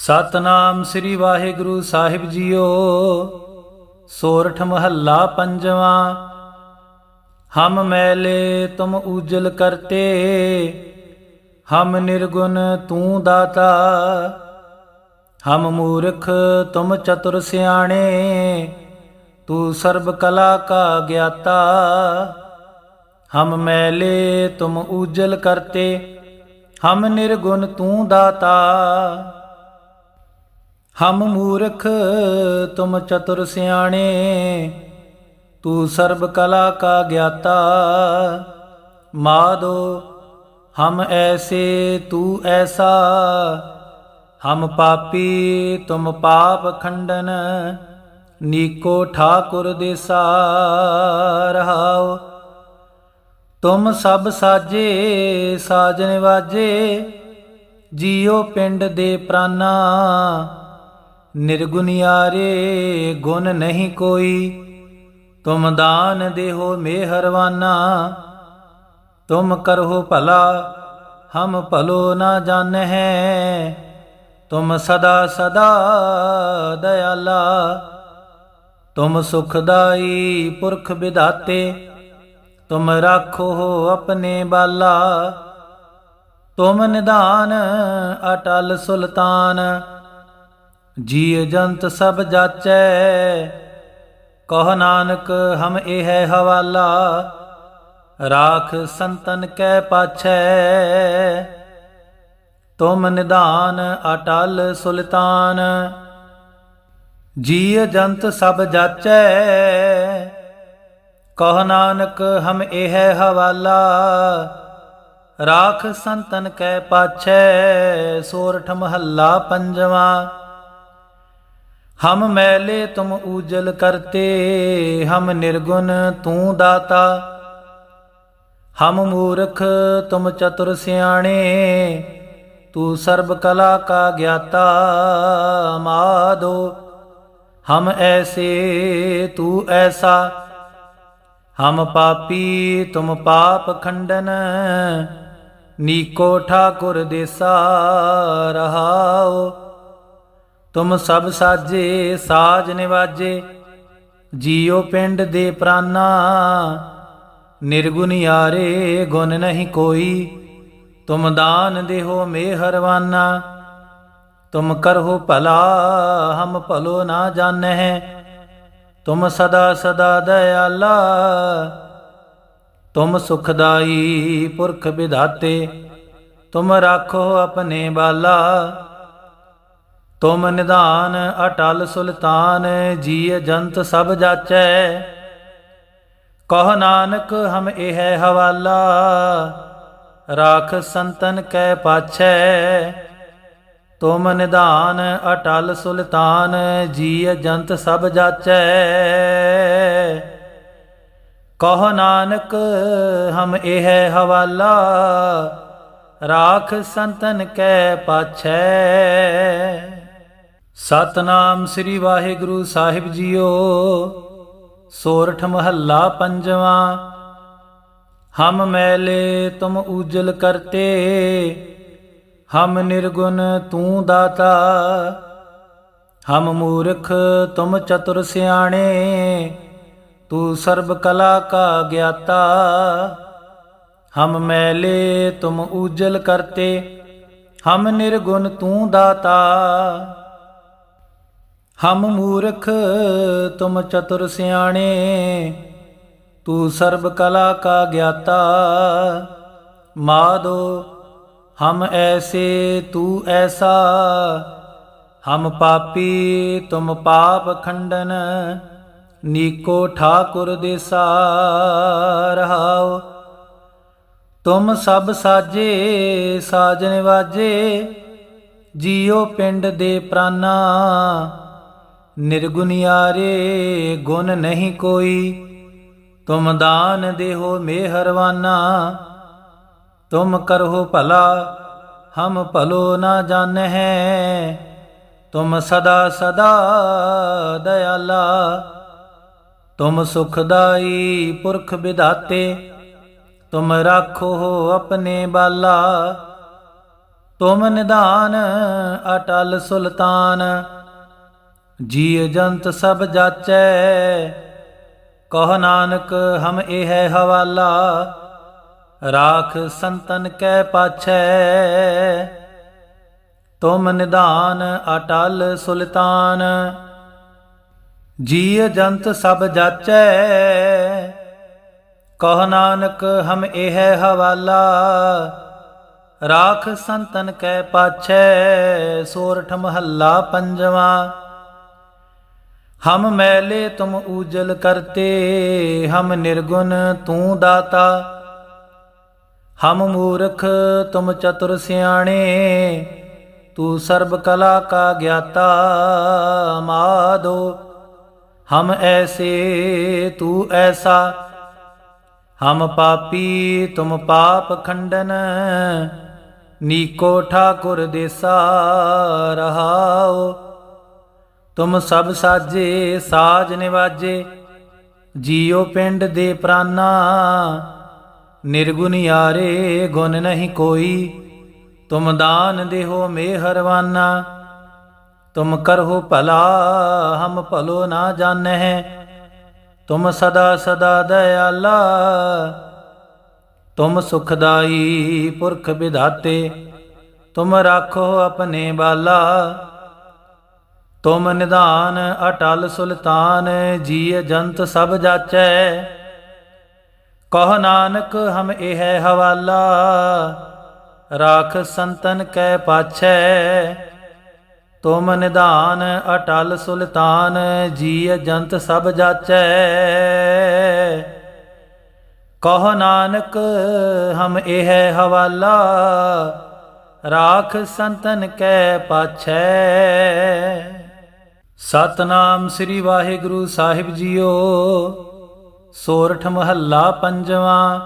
ਸਤਨਾਮ ਸ੍ਰੀ ਵਾਹਿਗੁਰੂ ਸਾਹਿਬ ਜੀਓ, ਸੋਰਠ ਮਹੱਲਾ ਪੰਜਵਾਂ। ਹਮ ਮੈਲੇ ਤੁਮ ਉਜਲ ਕਰਤੇ, ਹਮ ਨਿਰਗੁਣ ਤੂੰ ਦਾਤਾ। ਹਮ ਮੂਰਖ ਤੁਮ ਚਤੁਰ ਸਿਆਣੇ, ਤੂੰ ਸਰਬ ਕਲਾ ਕਾ ਗਿਆਤਾ। ਹਮ ਮੈਲੇ ਤੁਮ ਉਜਲ ਕਰਤੇ, ਹਮ ਨਿਰਗੁਣ ਤੂੰ ਦਾਤਾ। ਹਮ ਮੂਰਖ, ਤੁਮ ਚਤੁਰ ਸਿਆਣੇ, ਤੂੰ ਸਰਬ ਕਲਾ ਕਾ ਗਿਆਤਾ। ਮਾਦੋ, ਹਮ ਐਸੇ ਤੂੰ ਐਸਾ। ਹਮ ਪਾਪੀ, ਤੁਮ ਪਾਪ ਖੰਡਨ, ਨੀਕੋ ਠਾਕੁਰ ਦੇਸਾ ਰਹਾਓ। ਤੁਮ ਸਭ ਸਾਜੇ, ਸਾਜਨ ਵਾਜੇ ਜੀਉ ਪਿੰਡ ਦੇ ਪ੍ਰਾਨਾ। ਨਿਰਗੁਨਿਆਰੇ ਗੁਣ ਨਹੀਂ ਕੋਈ। ਤੁਮ ਦਾਨ ਦੇਹੋ ਮਿਹਰਵਾਨਾ ਤੁਮ ਕਰਹੁ ਭਲਾ, ਹਮ ਭਲੋ ਨਾ ਜਾਣਹਿ। ਤੁਮ ਸਦਾ ਸਦਾ ਦਇਆਲਾ। ਤੁਮ ਸੁਖਦਾਈ ਪੁਰਖ ਵਿਧਾਤੇ। ਤੁਮ ਰਾਖੋ ਆਪਣੇ ਬਾਲਾ। ਤੁਮ ਨਿਦਾਨ ਅਟਲ ਸੁਲਤਾਨ। ਜੀ ਜੰਤ ਸਭ ਜਾਚੈ, ਕਹ ਨਾਨਕ ਹਮ ਇਹ ਹਵਾਲਾ, ਰਾਖ ਸੰਤਨ ਕੈ ਪਾਛੈ। ਤੁਮ ਨਿਧਾਨ ਅਟਲ ਸੁਲਤਾਨ ਜੀ ਜੰਤ ਸਭ ਜਾਚੈ, ਕਹ ਨਾਨਕ ਹਮ ਇਹ ਹਵਾਲਾ, ਰਾਖ ਸੰਤਨ ਕੈ ਪਾਛੈ। ਸੋਰਠ ਮਹੱਲਾ ਪੰਜਵਾ ਹਮ ਮੈਲੇ ਤੁਮ ਉਜਲ ਕਰਤੇ, ਹਮ ਨਿਰਗੁਣ ਤੂੰ ਦਾਤਾ। ਹਮ ਮੂਰਖ ਤੁਮ ਚਤੁਰ ਸਿਆਣੇ, ਤੂੰ ਸਰਬ ਕਲਾ ਕਾ ਗਿਆਤਾ ਮਾਦੋ। ਹਮ ਐਸੇ ਤੂੰ ਐਸਾ, ਹਮ ਪਾਪੀ ਤੁਮ ਪਾਪ ਖੰਡਨ। ਨੀਕੋ ਠਾਕੁਰ ਦੇਸਾ ਰਹਾਓ। ਤੁਮ ਸਭ ਸਾਜੇ, ਸਾਜ ਨਿਵਾਜੇ, ਜੀਉ ਪਿੰਡ ਦੇ ਪ੍ਰਾਨਾ। ਨਿਰਗੁਣ ਯਾਰੇ, ਗੁਣ ਨਹੀਂ ਕੋਈ, ਤੁਮ ਦਾਨ ਦੇਹੋ ਮਿਹਰਵਾਨਾ ਤੁਮ ਕਰਹੁ ਭਲਾ, ਹਮ ਭਲੋ ਨਾ ਜਾਣਹਿ। ਤੁਮ ਸਦਾ ਸਦਾ ਦਇਆਲਾ, ਤੁਮ ਸੁਖਦਾਈ ਪੁਰਖ ਵਿਧਾਤੇ। ਤੁਮ ਰਾਖੋ ਆਪਣੇ ਬਾਲਾ। ਤੁਮ ਨਿਧਾਨ ਅਟਲ ਸੁਲਤਾਨ ਜੀ ਜੰਤ ਸਭ ਜਾਚੈ। ਕਹ ਨਾਨਕ ਹਮ ਇਹ ਹਵਾਲਾ, ਰਾਖ ਸੰਤਨ ਕੈ ਪਾਛੈ। ਤੁਮ ਨਿਧਾਨ ਅਟਲ ਸੁਲਤਾਨ ਜੀ ਜੰਤ ਸਭ ਜਾਚੈ। ਕਹ ਨਾਨਕ ਹਮ ਇਹ ਹਵਾਲਾ, ਰਾਖ ਸੰਤਨ ਕੈ ਪਾਛੈ। ਸਤਨਾਮ ਸ੍ਰੀ ਵਾਹਿਗੁਰੂ ਸਾਹਿਬ ਜੀਓ, ਸੋਰਠ ਮਹੱਲਾ ਪੰਜਵਾ। ਹਮ ਮੈਲੇ ਤੁਮ ਉਜਲ ਕਰਤੇ, ਹਮ ਨਿਰਗੁਣ ਤੂੰ ਦਾਤਾ। ਹਮ ਮੂਰਖ ਤੁਮ ਚਤੁਰ ਸਿਆਣੇ, ਤੂੰ ਸਰਬ ਕਲਾ ਕਾ ਗਿਆਤਾ। ਹਮ ਮੈਲੇ ਤੁਮ ਉਜਲ ਕਰਤੇ, ਹਮ ਨਿਰਗੁਣ ਤੂੰ ਦਾਤਾ। ਹਮ ਮੂਰਖ, ਤੁਮ ਚਤੁਰ ਸਿਆਣੇ, ਤੂੰ ਸਰਬ ਕਲਾ ਕਾ ਗਿਆਤਾ। ਮਾਦੋ, ਹਮ ਐਸੇ ਤੂੰ ਐਸਾ। ਹਮ ਪਾਪੀ, ਤੁਮ ਪਾਪ ਖੰਡਨ, ਨੀਕੋ ਠਾਕੁਰ ਦੇਸਾ। ਰਹਾਓ, ਤੁਮ ਸਭ ਸਾਜੇ, ਸਾਜਨ ਵਾਜੇ ਜੀਉ ਪਿੰਡ ਦੇ ਪ੍ਰਾਨਾ। ਨਿਰਗੁਨਿਆਰੇ ਗੁਣ ਨਹੀਂ ਕੋਈ। ਤੁਮ ਦਾਨ ਦੇਹੋ ਮਿਹਰਵਾਨਾ ਤੁਮ ਕਰਹੁ ਭਲਾ, ਹਮ ਭਲੋ ਨਾ ਜਾਣਹਿ। ਤੁਮ ਸਦਾ ਸਦਾ ਦਇਆਲਾ। ਤੁਮ ਸੁਖਦਾਈ ਪੁਰਖ ਵਿਧਾਤੇ। ਤੁਮ ਰਾਖੋ ਆਪਣੇ ਬਾਲਾ। ਤੁਮ ਨਿਧਾਨ ਅਟਲ ਸੁਲਤਾਨ। ਜੀ ਜੰਤ ਸਭ ਜਾਚੈ। ਕਹ ਨਾਨਕ, ਹਮ ਇਹ ਹਵਾਲਾ, ਰਾਖ ਸੰਤਨ ਕੈ ਪਾਛੈ। ਤੁਮ ਨਿਧਾਨ ਅਟਲ ਸੁਲਤਾਨ ਜੀ ਜੰਤ ਸਭ ਜਾਚੈ। ਕਹ ਨਾਨਕ, ਹਮ ਇਹ ਹਵਾਲਾ, ਰਾਖ ਸੰਤਨ ਕੈ ਪਾਛੈ। ਸੋਰਠ ਮਹੱਲਾ ਪੰਜਵਾ ਹਮ ਮੈਲੇ ਤੁਮ ਊਜਲ ਕਰਤੇ, ਹਮ ਨਿਰਗੁਣ ਤੂੰ ਦਾਤਾ। ਹਮ ਮੂਰਖ ਤੁਮ ਚਤੁਰ ਸਿਆਣੇ, ਤੂੰ ਸਰਬ ਕਲਾ ਕਾ ਗਿਆਤਾ ਮਾਦੋ। ਹਮ ਐਸੇ ਤੂੰ ਐਸਾ, ਹਮ ਪਾਪੀ ਤੁਮ ਪਾਪ ਖੰਡਨ। ਨੀਕੋ ਠਾਕੁਰ ਦੇਸਾ ਰਹਾਓ। ਤੁਮ ਸਭ ਸਾਜੇ, ਸਾਜ ਨਿਵਾਜੇ, ਜੀਉ ਪਿੰਡ ਦੇ ਪ੍ਰਾਨਾ। ਨਿਰਗੁਣ ਯਾਰੇ, ਗੁਣ ਨਹੀਂ ਕੋਈ, ਤੁਮ ਦਾਨ ਦੇਹੋ ਮੇਹਰਵਾਨਾ ਤੁਮ ਕਰਹੁ ਭਲਾ, ਹਮ ਭਲੋ ਨਾ ਜਾਣਹਿ। ਤੁਮ ਸਦਾ ਸਦਾ ਦਇਆਲਾ, ਤੁਮ ਸੁਖਦਾਈ ਪੁਰਖ ਵਿਧਾਤੇ। ਤੁਮ ਰਾਖੋ ਆਪਣੇ ਬਾਲਾ। ਤੁਮ ਨਿਧਾਨ ਅਟਲ ਸੁਲਤਾਨ ਜੀ ਜੰਤ ਸਭ ਜਾਚੈ। ਕਹ ਨਾਨਕ, ਹਮ ਇਹ ਹਵਾਲਾ, ਰਾਖ ਸੰਤਨ ਕੈ ਪਾਛੈ। ਤੁਮ ਨਿਧਾਨ ਅਟਲ ਸੁਲਤਾਨ ਜੀ ਜੰਤ ਸਭ ਜਾਚੈ। ਕਹ ਨਾਨਕ, ਹਮ ਇਹ ਹਵਾਲਾ, ਰਾਖ ਸੰਤਨ ਕੈ ਪਾਛੈ। ਸਤਨਾਮ ਸ੍ਰੀ ਵਾਹਿਗੁਰੂ ਸਾਹਿਬ ਜੀਓ, ਸੋਰਠ ਮਹੱਲਾ ਪੰਜਵਾਂ।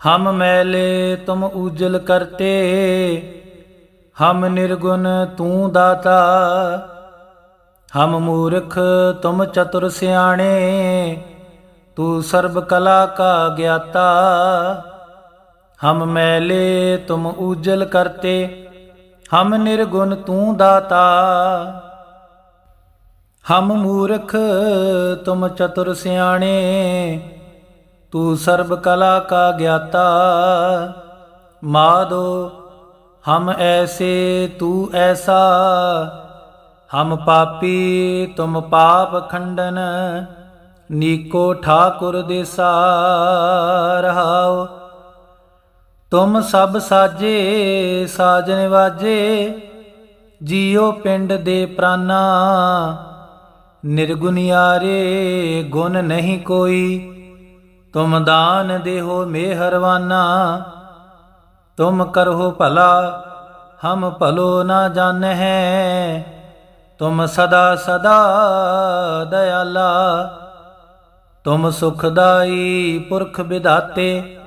ਹਮ ਮੈਲੇ ਤੁਮ ਉਜਲ ਕਰਤੇ, ਹਮ ਨਿਰਗੁਣ ਤੂੰ ਦਾਤਾ। ਹਮ ਮੂਰਖ ਤੁਮ ਚਤੁਰ ਸਿਆਣੇ, ਤੂੰ ਸਰਬ ਕਲਾ ਕਾ ਗਿਆਤਾ। ਹਮ ਮੈਲੇ ਤੁਮ ਉਜਲ ਕਰਤੇ, ਹਮ ਨਿਰਗੁਣ ਤੂੰ ਦਾਤਾ। ਹਮ ਮੂਰਖ, ਤੁਮ ਚਤੁਰ ਸਿਆਣੇ, ਤੂੰ ਸਰਬ ਕਲਾ ਕਾ ਗਿਆਤਾ। ਮਾਦੋ, ਹਮ ਐਸੇ ਤੂੰ ਐਸਾ। ਹਮ ਪਾਪੀ, ਤੁਮ ਪਾਪ ਖੰਡਨ, ਨੀਕੋ ਠਾਕੁਰ ਦੇਸਾ। ਰਹਾਓ, ਤੁਮ ਸਭ ਸਾਜੇ, ਸਾਜਨ ਵਾਜੇ ਜੀਉ ਪਿੰਡ ਦੇ ਪ੍ਰਾਨਾ। ਨਿਰਗੁਨਿਆਰੇ ਗੁਣ ਨਹੀਂ ਕੋਈ, ਤੁਮ ਦਾਨ ਦੇਹੋ ਮਿਹਰਵਾਨਾ ਤੁਮ ਕਰਹੁ ਭਲਾ, ਹਮ ਭਲੋ ਨਾ ਜਾਣਹਿ। ਤੁਮ ਸਦਾ ਸਦਾ ਦਇਆਲਾ, ਤੁਮ ਸੁਖਦਾਈ ਪੁਰਖ ਵਿਧਾਤੇ।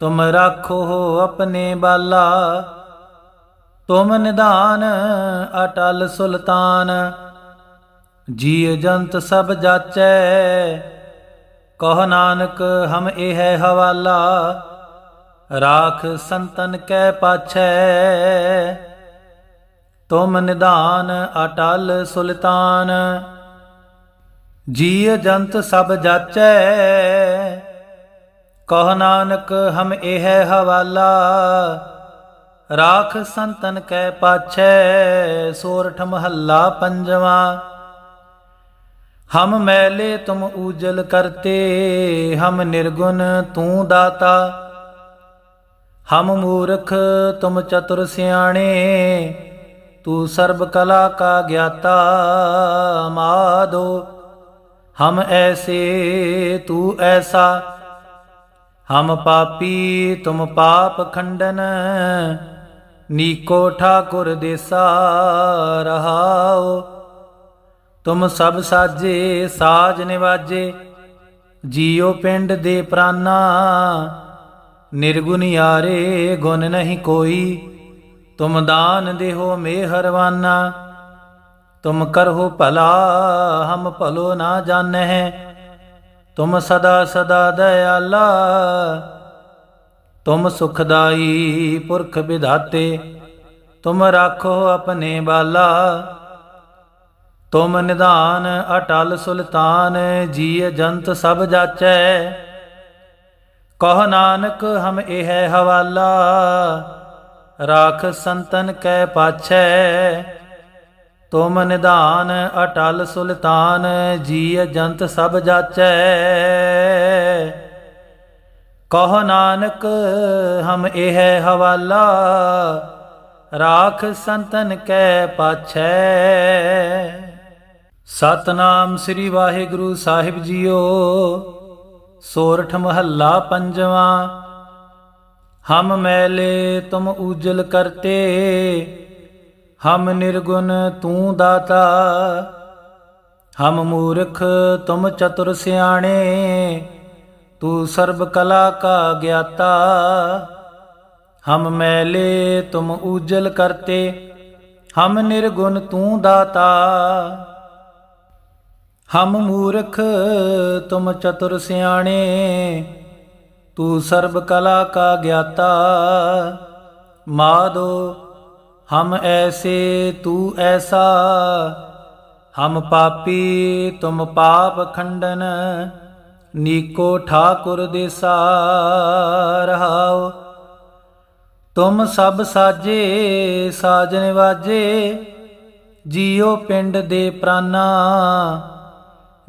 ਤੁਮ ਰਾਖੋ ਆਪਣੇ ਬਾਲਾ, ਤੁਮ ਨਿਧਾਨ ਅਟਲ ਸੁਲਤਾਨ। ਜੀ ਜੰਤ ਸਭ ਜਾਚੈ। ਕਹ ਨਾਨਕ, ਹਮ ਇਹ ਹਵਾਲਾ, ਰਾਖ ਸੰਤਨ ਕੈ ਪਾਛੈ। ਤੁਮ ਨਿਧਾਨ ਅਟਲ ਸੁਲਤਾਨ ਜੀ ਜੰਤ ਸਭ ਜਾਚੈ। ਕਹ ਨਾਨਕ, ਹਮ ਇਹ ਹਵਾਲਾ, ਰਾਖ ਸੰਤਨ ਕੈ ਪਾਛੈ। ਸੋਰਠ ਮਹੱਲਾ ਪੰਜਵਾ ਹਮ ਮੈਲੇ ਤੁਮ ਉਜਲ ਕਰਤੇ, ਹਮ ਨਿਰਗੁਣ ਤੂੰ ਦਾਤਾ। ਹਮ ਮੂਰਖ ਤੁਮ ਚਤੁਰ ਸਿਆਣੇ, ਤੂੰ ਸਰਬ ਕਲਾ ਕਾ ਗਿਆਤਾ ਮਾਦੋ। ਹਮ ਐਸੇ ਤੂੰ ਐਸਾ, ਹਮ ਪਾਪੀ ਤੁਮ ਪਾਪ ਖੰਡਨ। ਨੀਕੋ ਠਾਕੁਰ ਦੇਸਾ ਰਹਾਓ। ਤੁਮ ਸਭ ਸਾਜੇ, ਸਾਜ ਨਿਵਾਜੇ, ਜੀਉ ਪਿੰਡ ਦੇ ਪ੍ਰਾਨਾ। ਨਿਰਗੁਣ ਯਾਰੇ, ਗੁਣ ਨਹੀਂ ਕੋਈ, ਤੁਮ ਦਾਨ ਦੇਹੋ ਮੇਹਰਵਾਨਾ ਤੁਮ ਕਰਹੁ ਭਲਾ, ਹਮ ਭਲੋ ਨਾ ਜਾਣਹਿ। ਤੁਮ ਸਦਾ ਸਦਾ ਦਇਆਲਾ, ਤੁਮ ਸੁਖਦਾਈ ਪੁਰਖ ਵਿਧਾਤੇ। ਤੁਮ ਰਾਖੋ ਆਪਣੇ ਬਾਲਾ। ਤੁਮ ਨਿਧਾਨ ਅਟਲ ਸੁਲਤਾਨ ਜੀ ਜੰਤ ਸਭ ਜਾਚੈ। ਕਹ ਨਾਨਕ, ਹਮ ਇਹ ਹਵਾਲਾ, ਰਾਖ ਸੰਤਨ ਕੈ ਪਾਛੈ। ਤੁਮ ਨਿਧਾਨ ਅਟਲ ਸੁਲਤਾਨ ਜੀ ਜੰਤ ਸਭ ਜਾਚੈ। ਕਹ ਨਾਨਕ, ਹਮ ਇਹ ਹਵਾਲਾ, ਰਾਖ ਸੰਤਨ ਕੈ ਪਾਛੈ। ਸਤਨਾਮ ਸ੍ਰੀ ਵਾਹਿਗੁਰੂ ਸਾਹਿਬ ਜੀਓ, ਸੋਰਠ ਮਹੱਲਾ ਪੰਜਵਾਂ। ਹਮ ਮੈਲੇ ਤੁਮ ਉਜਲ ਕਰਤੇ, ਹਮ ਨਿਰਗੁਣ ਤੂੰ ਦਾਤਾ। ਹਮ ਮੂਰਖ ਤੁਮ ਚਤੁਰ ਸਿਆਣੇ, ਤੂੰ ਸਰਬ ਕਲਾ ਕਾ ਗਿਆਤਾ। ਹਮ ਮੈਲੇ ਤੁਮ ਉਜਲ ਕਰਤੇ, ਹਮ ਨਿਰਗੁਣ ਤੂੰ ਦਾਤਾ। ਹਮ ਮੂਰਖ, ਤੁਮ ਚਤੁਰ ਸਿਆਣੇ, ਤੂੰ ਸਰਬ ਕਲਾ ਕਾ ਗਿਆਤਾ। ਮਾਦੋ, ਹਮ ਐਸੇ ਤੂੰ ਐਸਾ। ਹਮ ਪਾਪੀ, ਤੁਮ ਪਾਪ ਖੰਡਨ, ਨੀਕੋ ਠਾਕੁਰ ਦੇਸਾ। ਰਹਾਓ, ਤੁਮ ਸਭ ਸਾਜੇ, ਸਾਜਨ ਵਾਜੇ ਜੀਉ ਪਿੰਡ ਦੇ ਪ੍ਰਾਨਾ।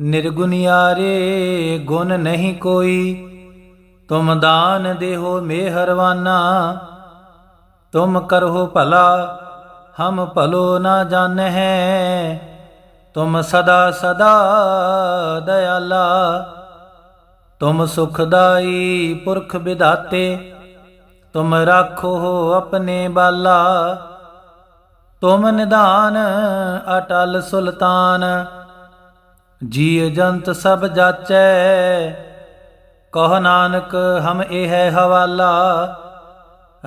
ਨਿਰਗੁਨਿਆਰੇ ਗੁਣ ਨਹੀਂ ਕੋਈ। ਤੁਮ ਦਾਨ ਦੇਹੋ ਮਿਹਰਵਾਨਾ। ਤੁਮ ਕਰੋ ਭਲਾ, ਹਮ ਭਲੋ ਨਾ ਜਾਣਹਿ। ਤੁਮ ਸਦਾ ਸਦਾ ਦਇਆਲਾ। ਤੁਮ ਸੁਖਦਾਈ ਪੁਰਖ ਵਿਧਾਤੇ। ਤੁਮ ਰਾਖੋ ਆਪਣੇ ਬਾਲਾ। ਤੁਮ ਨਿਦਾਨ ਅਟਲ ਸੁਲਤਾਨ। ਜੀ ਜੰਤ ਸਭ ਜਾਚੈ। ਕਹ ਨਾਨਕ, ਹਮ ਇਹ ਹਵਾਲਾ,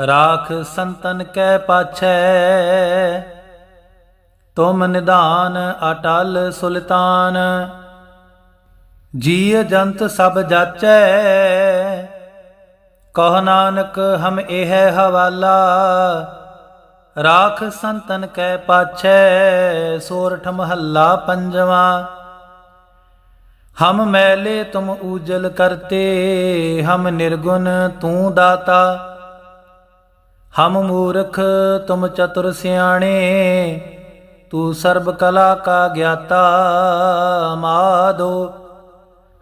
ਰਾਖ ਸੰਤਨ ਕੈ ਪਾਛੈ। ਤੁਮ ਨਿਧਾਨ ਅਟਲ ਸੁਲਤਾਨ ਜੀ ਜੰਤ ਸਭ ਜਾਚੈ। ਕਹ ਨਾਨਕ, ਹਮ ਇਹ ਹਵਾਲਾ, ਰਾਖ ਸੰਤਨ ਕੈ ਪਾਛੈ। ਸੋਰਠ ਮਹੱਲਾ ਪੰਜਵਾਂ ਹਮ ਮੈਲੇ ਤੁਮ ਉਜਲ ਕਰਤੇ, ਹਮ ਨਿਰਗੁਣ ਤੂੰ ਦਾਤਾ। ਹਮ ਮੂਰਖ ਤੁਮ ਚਤੁਰ ਸਿਆਣੇ, ਤੂੰ ਸਰਬ ਕਲਾ ਕਾ ਗਿਆਤਾ ਮਾਦੋ।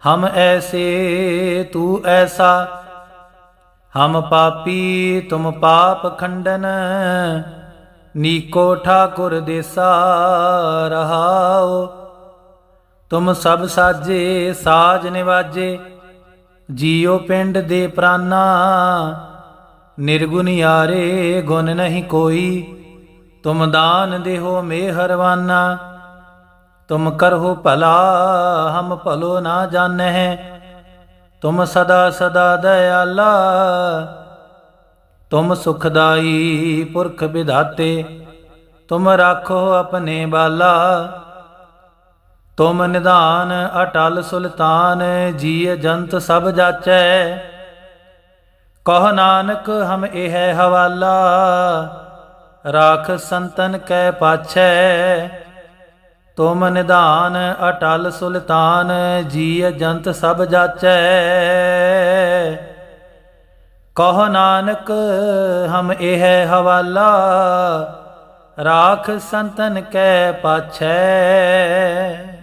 ਹਮ ਐਸੇ ਤੂੰ ਐਸਾ, ਹਮ ਪਾਪੀ ਤੁਮ ਪਾਪ ਖੰਡਨ, ਨੀਕੋ ਠਾਕੁਰ ਦੇਸਾ ਰਹਾਓ। ਤੁਮ ਸਭ ਸਾਜੇ, ਸਾਜ ਨਿਵਾਜੇ, ਜੀਉ ਪਿੰਡ ਦੇ ਪ੍ਰਾਨਾ। ਨਿਰਗੁਣ ਨਿਰਗੁਨਿਆਰੇ ਗੁਣ ਨਹੀਂ ਕੋਈ, ਤੁਮ ਦਾਨ ਦੇਹੋ ਮਿਹਰਵਾਨਾ ਤੁਮ ਕਰਹੁ ਭਲਾ, ਹਮ ਭਲੋ ਨਾ ਜਾਣਹਿ। ਤੁਮ ਸਦਾ ਸਦਾ ਦਇਆਲਾ, ਤੁਮ ਸੁਖਦਾਈ ਪੁਰਖ ਵਿਧਾਤੇ। ਤੁਮ ਰਾਖੋ ਆਪਣੇ ਬਾਲਾ। ਤੁਮ ਨਿਧਾਨ ਅਟਲ ਸੁਲਤਾਨ ਜੀ ਜੰਤ ਸਭ ਜਾਚੈ। ਕਹ ਨਾਨਕ ਹਮ ਇਹ ਹਵਾਲਾ, ਰਾਖ ਸੰਤਨ ਕੈ ਪਾਛੈ। ਤੁਮ ਨਿਧਾਨ ਅਟਲ ਸੁਲਤਾਨ ਜੀ ਜੰਤ ਸਭ ਜਾਚੈ। ਕਹ ਨਾਨਕ ਹਮ ਇਹ ਹਵਾਲਾ, ਰਾਖ ਸੰਤਨ ਕੈ ਪਾਛੈ।